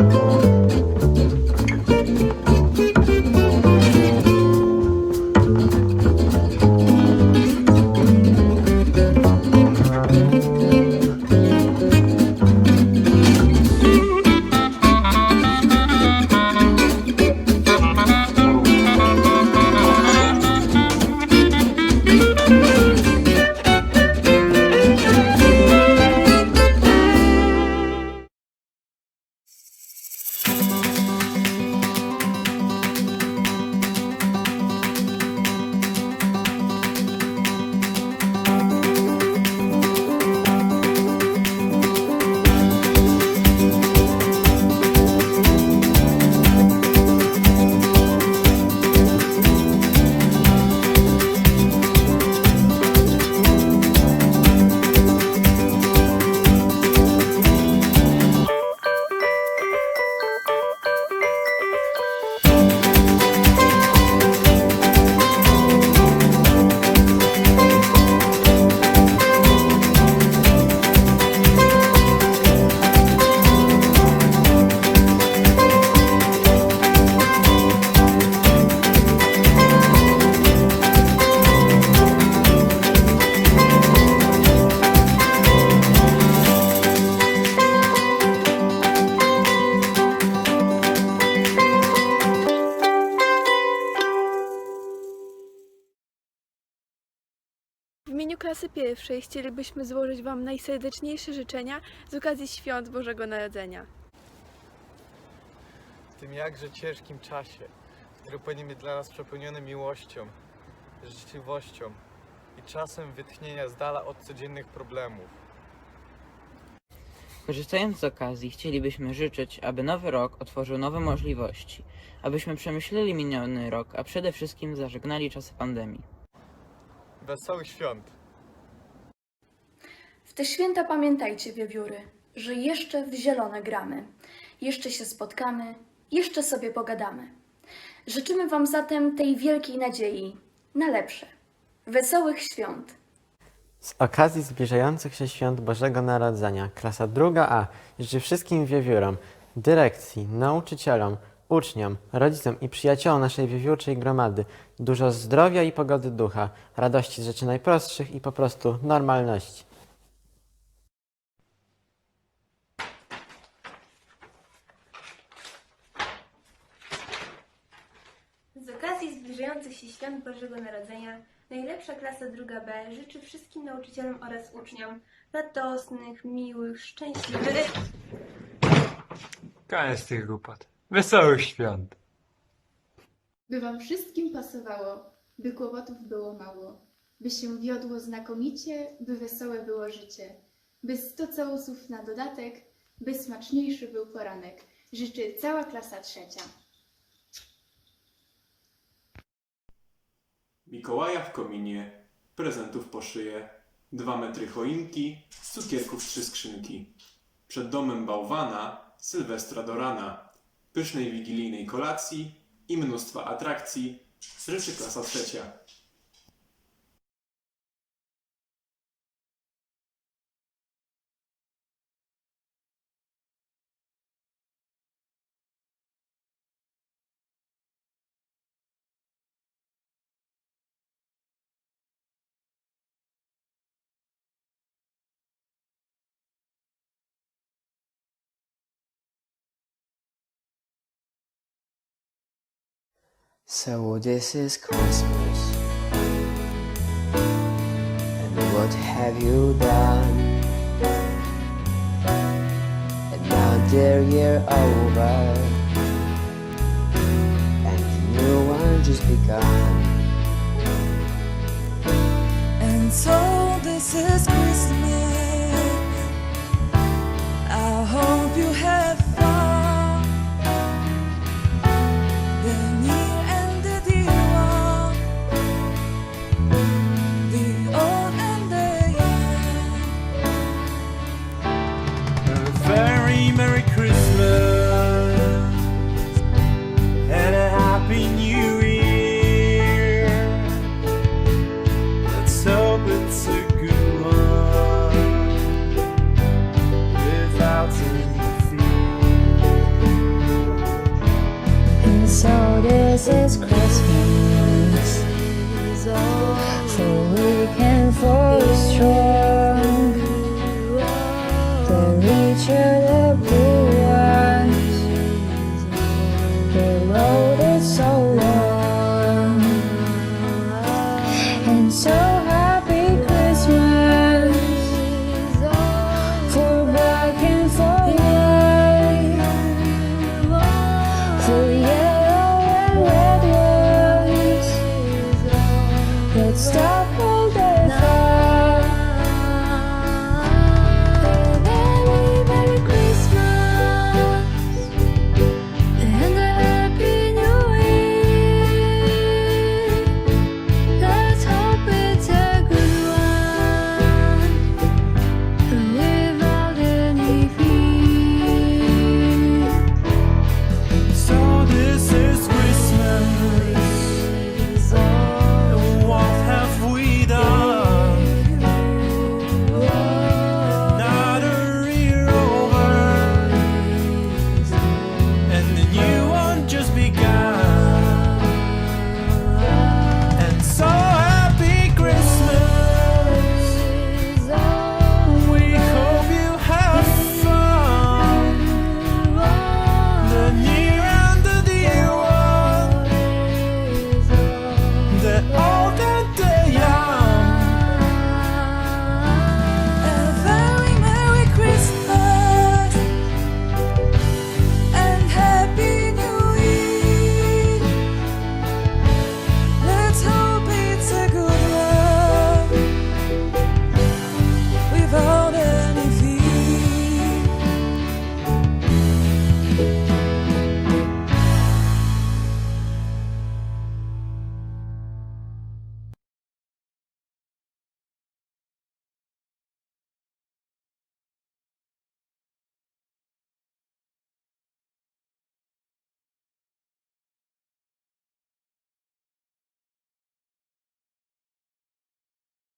Música klasy pierwszej chcielibyśmy złożyć Wam najserdeczniejsze życzenia z okazji świąt Bożego Narodzenia. W tym jakże ciężkim czasie, który powinien być dla nas przepełniony miłością, życzliwością i czasem wytchnienia z dala od codziennych problemów. Korzystając z okazji, chcielibyśmy życzyć, aby nowy rok otworzył nowe możliwości, abyśmy przemyśleli miniony rok, a przede wszystkim zażegnali czasy pandemii. Wesołych świąt! Te święta pamiętajcie, wiewióry, że jeszcze w zielone gramy. Jeszcze się spotkamy, jeszcze sobie pogadamy. Życzymy Wam zatem tej wielkiej nadziei na lepsze. Wesołych świąt! Z okazji zbliżających się świąt Bożego Narodzenia klasa druga A życzy wszystkim wiewiórom, dyrekcji, nauczycielom, uczniom, rodzicom i przyjaciołom naszej wiewiórczej gromady dużo zdrowia i pogody ducha, radości z rzeczy najprostszych i po prostu normalności. Z okazji zbliżających się świąt Bożego Narodzenia najlepsza klasa druga B życzy wszystkim nauczycielom oraz uczniom radosnych, miłych, szczęśliwych. Koniec tych głupot. Wesołych świąt. By wam wszystkim pasowało, by kłopotów było mało, by się wiodło znakomicie, by wesołe było życie, by sto całusów na dodatek, by smaczniejszy był poranek. Życzy cała klasa trzecia. Mikołaja w kominie, prezentów po szyję, dwa metry choinki, cukierków trzy skrzynki. Przed domem bałwana, sylwestra do rana, pysznej wigilijnej kolacji i mnóstwa atrakcji, życzy klasa trzecia. So this is Christmas. And what have you done? And now dear year over. And the new one just begun. And so this is we can.